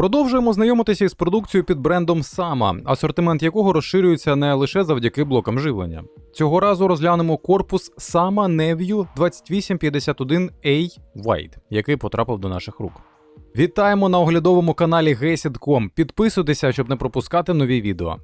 Продовжуємо знайомитися із продукцією під брендом Сама, асортимент якого розширюється не лише завдяки блокам живлення. Цього разу розглянемо корпус Sama Nevio 2851A White, який потрапив до наших рук. Вітаємо на оглядовому каналі Гесідком. Підписуйтеся, щоб не пропускати нові відео.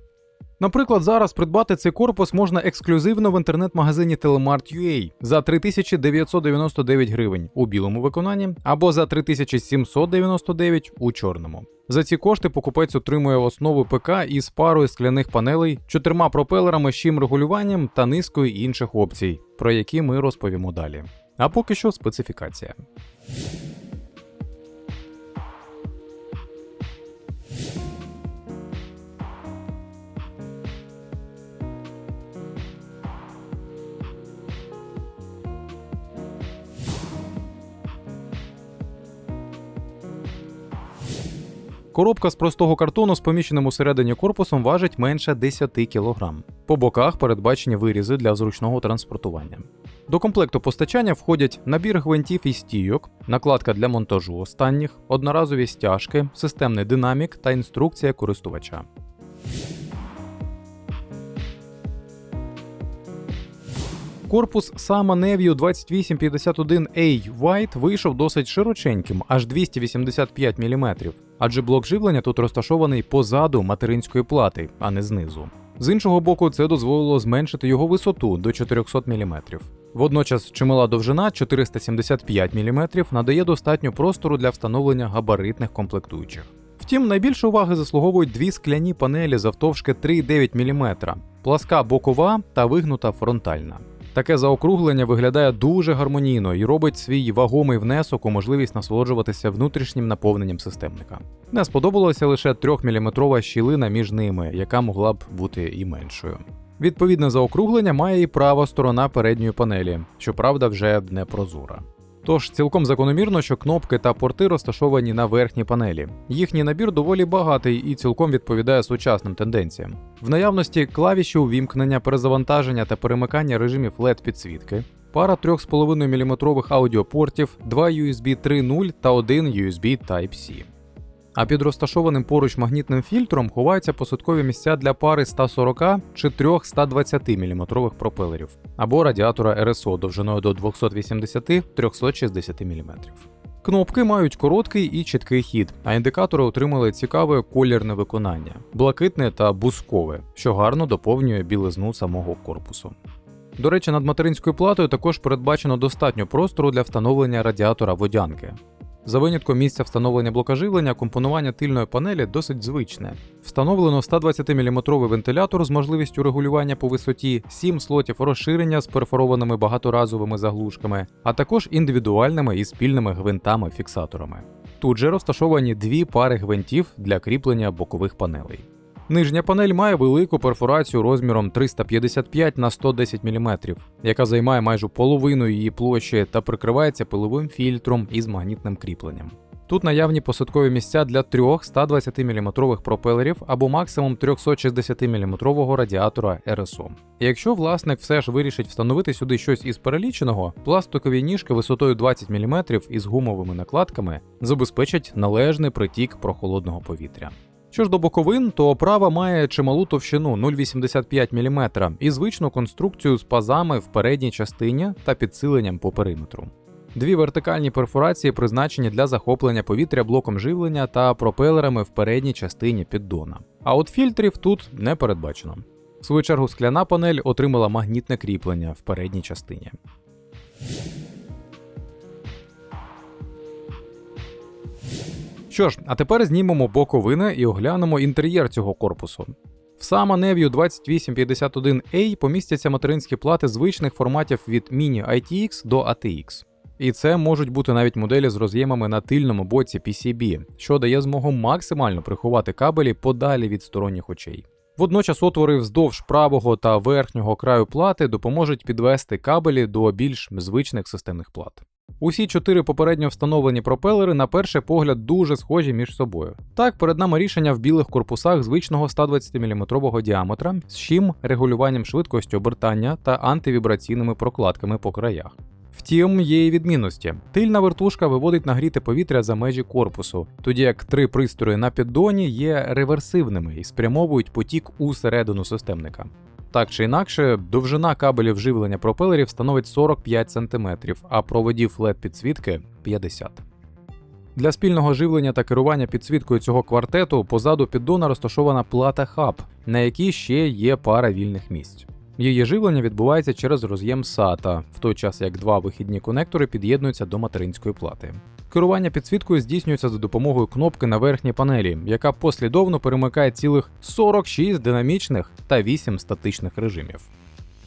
Наприклад, зараз придбати цей корпус можна ексклюзивно в інтернет-магазині Telemart.ua за 3999 гривень у білому виконанні або за 3799 у чорному. За ці кошти покупець отримує основу ПК із парою скляних панелей, чотирма пропелерами, щим регулюванням та низкою інших опцій, про які ми розповімо далі. А поки що специфікація. Коробка з простого картону з поміщеним усередині корпусом важить менше 10 кг. По боках передбачені вирізи для зручного транспортування. До комплекту постачання входять набір гвинтів і стійок, накладка для монтажу останніх, одноразові стяжки, системний динамік та інструкція користувача. Корпус Sama Nevio 2851A White вийшов досить широченьким, аж 285 мм, адже блок живлення тут розташований позаду материнської плати, а не знизу. З іншого боку, це дозволило зменшити його висоту до 400 мм. Водночас чимала довжина 475 мм надає достатньо простору для встановлення габаритних комплектуючих. Втім, найбільше уваги заслуговують дві скляні панелі завтовшки 3,9 мм, пласка бокова та вигнута фронтальна. Таке заокруглення виглядає дуже гармонійно і робить свій вагомий внесок у можливість насолоджуватися внутрішнім наповненням системника. Не сподобалася лише 3-мм щілина між ними, яка могла б бути і меншою. Відповідне заокруглення має і права сторона передньої панелі, щоправда, вже не прозора. Тож цілком закономірно, що кнопки та порти розташовані на верхній панелі. Їхній набір доволі багатий і цілком відповідає сучасним тенденціям. В наявності клавіші увімкнення, перезавантаження та перемикання режимів LED підсвітки, пара 3,5 мм аудіопортів, два USB 3.0 та один USB Type-C. А під розташованим поруч магнітним фільтром ховаються посадкові місця для пари 140 чи трьох 120 мм пропелерів або радіатора РСО довжиною до 280-360 мм. Кнопки мають короткий і чіткий хід, а індикатори отримали цікаве колірне виконання блакитне та бускове, що гарно доповнює білизну самого корпусу. До речі, над материнською платою також передбачено достатньо простору для встановлення радіатора водянки. За винятком місця встановлення блока живлення, компонування тильної панелі досить звичне. Встановлено 120-мм вентилятор з можливістю регулювання по висоті, 7 слотів розширення з перфорованими багаторазовими заглушками, а також індивідуальними і спільними гвинтами-фіксаторами. Тут же розташовані дві пари гвинтів для кріплення бокових панелей. Нижня панель має велику перфорацію розміром 355 на 110 мм, яка займає майже половину її площі та прикривається пиловим фільтром із магнітним кріпленням. Тут наявні посадкові місця для трьох 120 мм пропелерів або максимум 360 мм радіатора РСО. Якщо власник все ж вирішить встановити сюди щось із переліченого, пластикові ніжки висотою 20 мм із гумовими накладками забезпечать належний притік прохолодного повітря. Що ж до боковин, то оправа має чималу товщину 0,85 мм і звичну конструкцію з пазами в передній частині та підсиленням по периметру. Дві вертикальні перфорації призначені для захоплення повітря блоком живлення та пропелерами в передній частині піддона. А от фільтрів тут не передбачено. В свою чергу скляна панель отримала магнітне кріплення в передній частині. Що ж, а тепер знімемо боковини і оглянемо інтер'єр цього корпусу. В Sama Nevio 2851A помістяться материнські плати звичних форматів від Mini ITX до ATX. І це можуть бути навіть моделі з роз'ємами на тильному боці PCB, що дає змогу максимально приховати кабелі подалі від сторонніх очей. Водночас отвори вздовж правого та верхнього краю плати допоможуть підвести кабелі до більш звичних системних плат. Усі чотири попередньо встановлені пропелери на перший погляд дуже схожі між собою. Так, перед нами рішення в білих корпусах звичного 120-мм діаметра з щим регулюванням швидкості обертання та антивібраційними прокладками по краях. Втім, є і відмінності. Тильна вертушка виводить нагріте повітря за межі корпусу, тоді як три пристрої на піддоні є реверсивними і спрямовують потік у середину системника. Так чи інакше, довжина кабелів живлення пропелерів становить 45 см, а проводів led підсвітки 50 Для спільного живлення та керування підсвіткою цього квартету позаду піддона розташована плата хаб, на якій ще є пара вільних місць. Її живлення відбувається через роз'єм SATA, в той час як два вихідні конектори під'єднуються до материнської плати. Керування підсвіткою здійснюється за допомогою кнопки на верхній панелі, яка послідовно перемикає цілих 46 динамічних та 8 статичних режимів.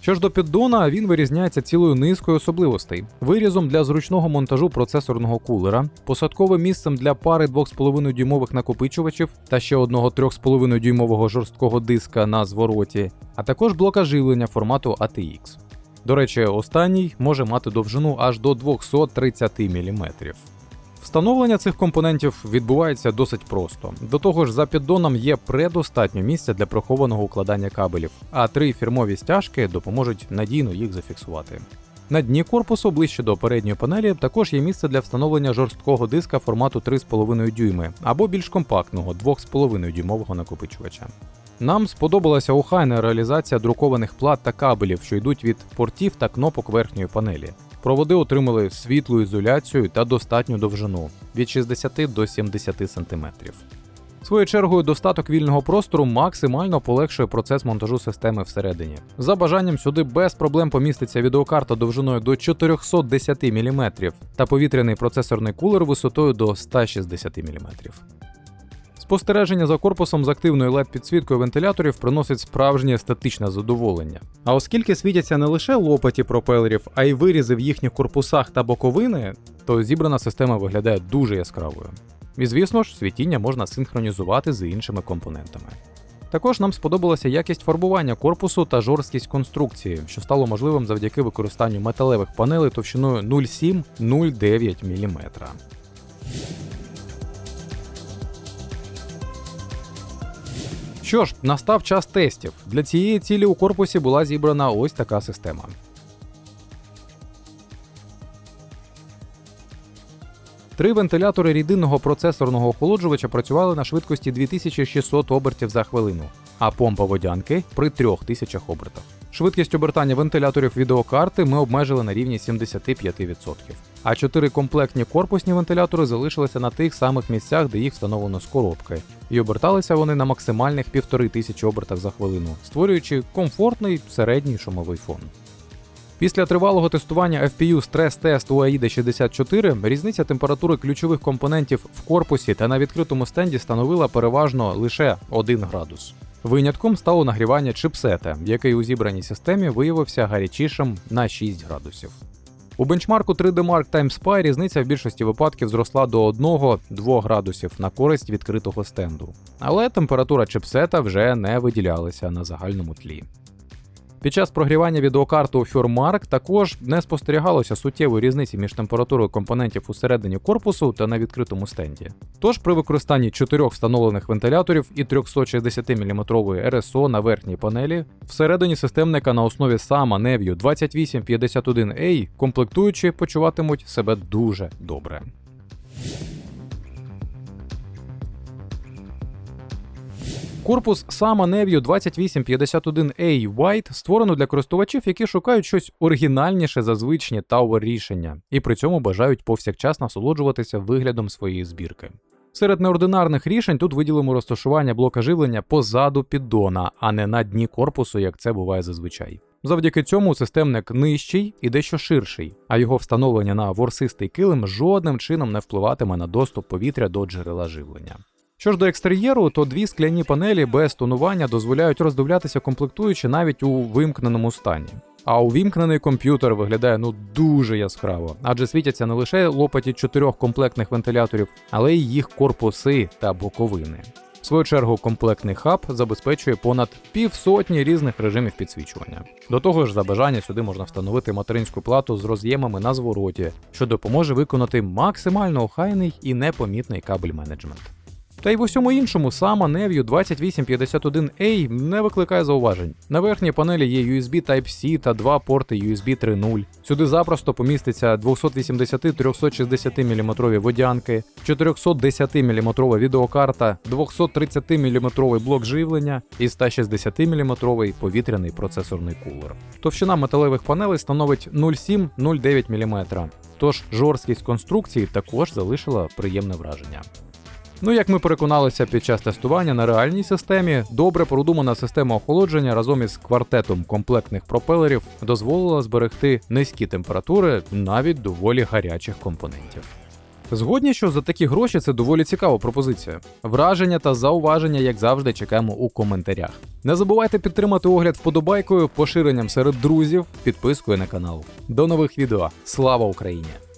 Що ж до піддона, він вирізняється цілою низкою особливостей: вирізом для зручного монтажу процесорного кулера, посадковим місцем для пари 2,5 дюймових накопичувачів та ще одного 3,5 дюймового жорсткого диска на звороті, а також блока живлення формату ATX. До речі, останній може мати довжину аж до 230 мм. Встановлення цих компонентів відбувається досить просто. До того ж, за піддоном є предостатньо місця для прихованого укладання кабелів, а три фірмові стяжки допоможуть надійно їх зафіксувати. На дні корпусу, ближче до передньої панелі, також є місце для встановлення жорсткого диска формату 3,5 дюйми або більш компактного 2,5 дюймового накопичувача. Нам сподобалася охайна реалізація друкованих плат та кабелів, що йдуть від портів та кнопок верхньої панелі. Проводи отримали світлу ізоляцію та достатню довжину від 60 до 70 см. Своєю чергою, достаток вільного простору максимально полегшує процес монтажу системи всередині. За бажанням сюди без проблем поміститься відеокарта довжиною до 410 мм та повітряний процесорний кулер висотою до 160 мм. Спостереження за корпусом з активною led підсвіткою вентиляторів приносить справжнє естетичне задоволення. А оскільки світяться не лише лопаті пропелерів, а й вирізи в їхніх корпусах та боковини, то зібрана система виглядає дуже яскравою. І звісно ж, світіння можна синхронізувати з іншими компонентами. Також нам сподобалася якість фарбування корпусу та жорсткість конструкції, що стало можливим завдяки використанню металевих панелей товщиною 0,7-0,9 мм. Що ж, настав час тестів. Для цієї цілі у корпусі була зібрана ось така система. Три вентилятори рідинного процесорного охолоджувача працювали на швидкості 2600 обертів за хвилину, а помпа водянки при 3000 обертах. Швидкість обертання вентиляторів відеокарти ми обмежили на рівні 75%. А чотири комплектні корпусні вентилятори залишилися на тих самих місцях, де їх встановлено з коробки, і оберталися вони на максимальних 1500 обертах за хвилину, створюючи комфортний середній шумовий фон. Після тривалого тестування FPU стрес-тест у AIDA 64 різниця температури ключових компонентів в корпусі та на відкритому стенді становила переважно лише 1 градус. Винятком стало нагрівання чипсета, який у зібраній системі виявився гарячішим на 6 градусів. У бенчмарку 3D Mark Time різниця в більшості випадків зросла до 1-2 градусів на користь відкритого стенду. Але температура чипсета вже не виділялася на загальному тлі. Під час прогрівання відеокарти у FureMark також не спостерігалося суттєвої різниці між температурою компонентів усередині корпусу та на відкритому стенді. Тож при використанні чотирьох встановлених вентиляторів і 360 мм RSO на верхній панелі, всередині системника на основі сама Nevio 2851A комплектуючі почуватимуть себе дуже добре. Корпус Sama Nevio 2851A White створено для користувачів, які шукають щось оригінальніше за звичні Tower рішення, і при цьому бажають повсякчас насолоджуватися виглядом своєї збірки. Серед неординарних рішень тут виділимо розташування блока живлення позаду піддона, а не на дні корпусу, як це буває зазвичай. Завдяки цьому системник нижчий і дещо ширший, а його встановлення на ворсистий килим жодним чином не впливатиме на доступ повітря до джерела живлення. Що ж до екстер'єру, то дві скляні панелі без тонування дозволяють роздивлятися комплектуючи навіть у вимкненому стані. А увімкнений комп'ютер виглядає ну дуже яскраво, адже світяться не лише лопаті чотирьох комплектних вентиляторів, але й їх корпуси та боковини. В свою чергу, комплектний хаб забезпечує понад півсотні різних режимів підсвічування. До того ж, за бажання сюди можна встановити материнську плату з роз'ємами на звороті, що допоможе виконати максимально охайний і непомітний кабель менеджмент. Та й в усьому іншому сама Nevio 2851A не викликає зауважень. На верхній панелі є USB Type-C та два порти USB 3.0. Сюди запросто поміститься 280-360 мм водянки, 410 мм відеокарта, 230 мм блок живлення і 160 мм повітряний процесорний кулер. Товщина металевих панелей становить 0,7-0,9 мм. Тож жорсткість конструкції також залишила приємне враження. Ну, як ми переконалися під час тестування на реальній системі, добре продумана система охолодження разом із квартетом комплектних пропелерів дозволила зберегти низькі температури навіть доволі гарячих компонентів. Згодні, що за такі гроші це доволі цікава пропозиція. Враження та зауваження, як завжди, чекаємо у коментарях. Не забувайте підтримати огляд вподобайкою, поширенням серед друзів, підпискою на канал. До нових відео. Слава Україні!